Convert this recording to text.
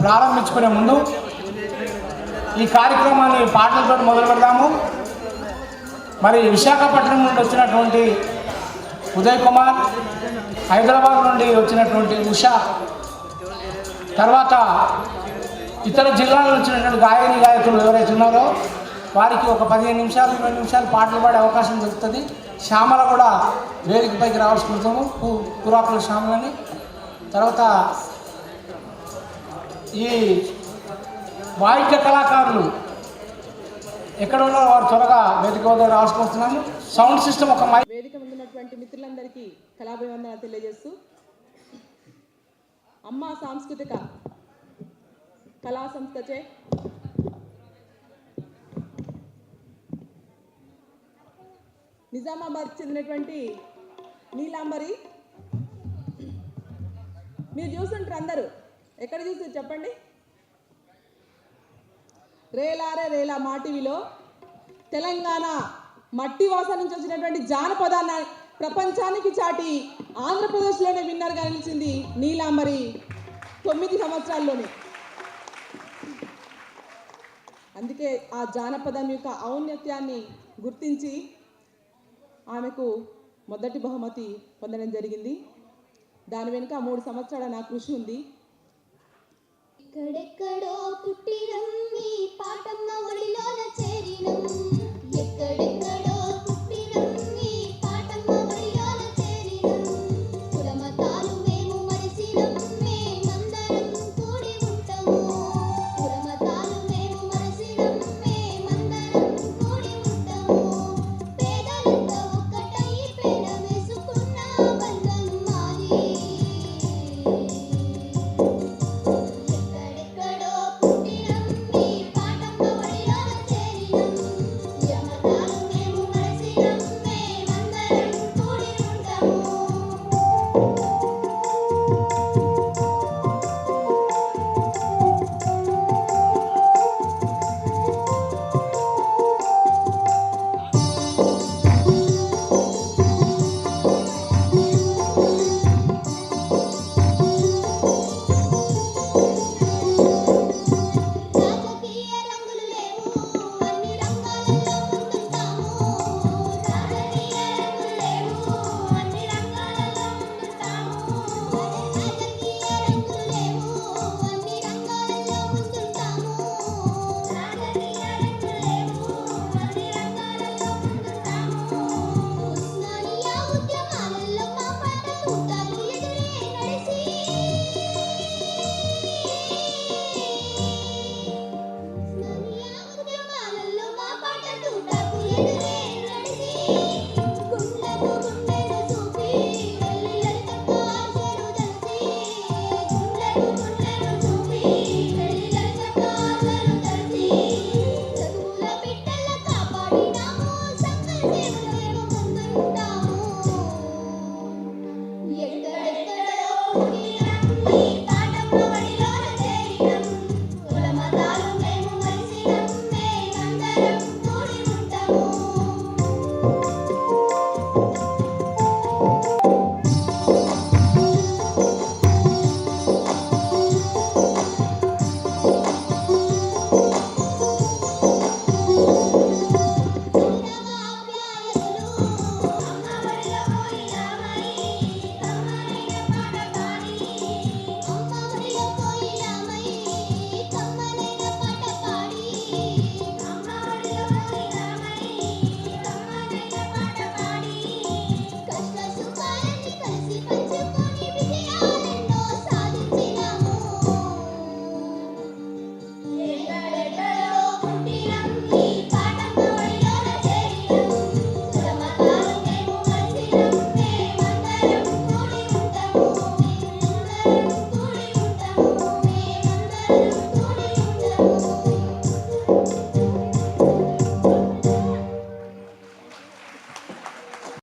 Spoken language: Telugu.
ప్రారంభించుకునే ముందు ఈ కార్యక్రమాన్ని పాటలతో మొదలు పెడదాము. మరి విశాఖపట్నం నుండి వచ్చినటువంటి ఉదయ్ కుమార్ హైదరాబాద్ నుండి వచ్చినటువంటి ఉషా తర్వాత ఇతర జిల్లాల నుంచి గాయని గాయకులు ఎవరైతే ఉన్నారో వారికి ఒక పదిహేను నిమిషాలు ఇరవై నిమిషాలు పాటలు పాడే అవకాశం దొరుకుతుంది. శ్యామల కూడా వేదికపైకి రావాల్సి కోరుతాము కు- శ్యామలని. తర్వాత ఈ వాయిద్య కళాకారులు ఎక్కడ ఉన్నారో వారు త్వరగా వేదిక వద్ద రావాల్సి సౌండ్ సిస్టమ్ ఒక మై వేదిక ఉన్నటువంటి మిత్రులందరికీ కళాభివందనాలు తెలియజేస్తూ అమ్మ సాంస్కృతిక కళా సంస్థచే నిజామాబాద్ చెందినటువంటి నీలాంబరి. మీరు చూసుంటారు అందరూ. ఎక్కడ చూసి చెప్పండి? రేలారే రేలా మాటివిలో తెలంగాణ మట్టి వాసన నుంచి వచ్చినటువంటి జానపదాన్ని ప్రపంచానికి చాటి ఆంధ్రప్రదేశ్లోనే విన్నర్గా నిలిచింది నీలాంబరి తొమ్మిది సంవత్సరాల్లోనే. అందుకే ఆ జానపదం యొక్క ఔన్నత్యాన్ని గుర్తించి ఆమెకు మొదటి బహుమతి పొందడం జరిగింది. దాని వెనుక మూడు సంవత్సరాల నా కృషి ఉంది. ఎక్కడెక్కడో పుట్టినం మీ పాటమ్మ ఒడిలోన చేరినం ఎక్కడెక్కడో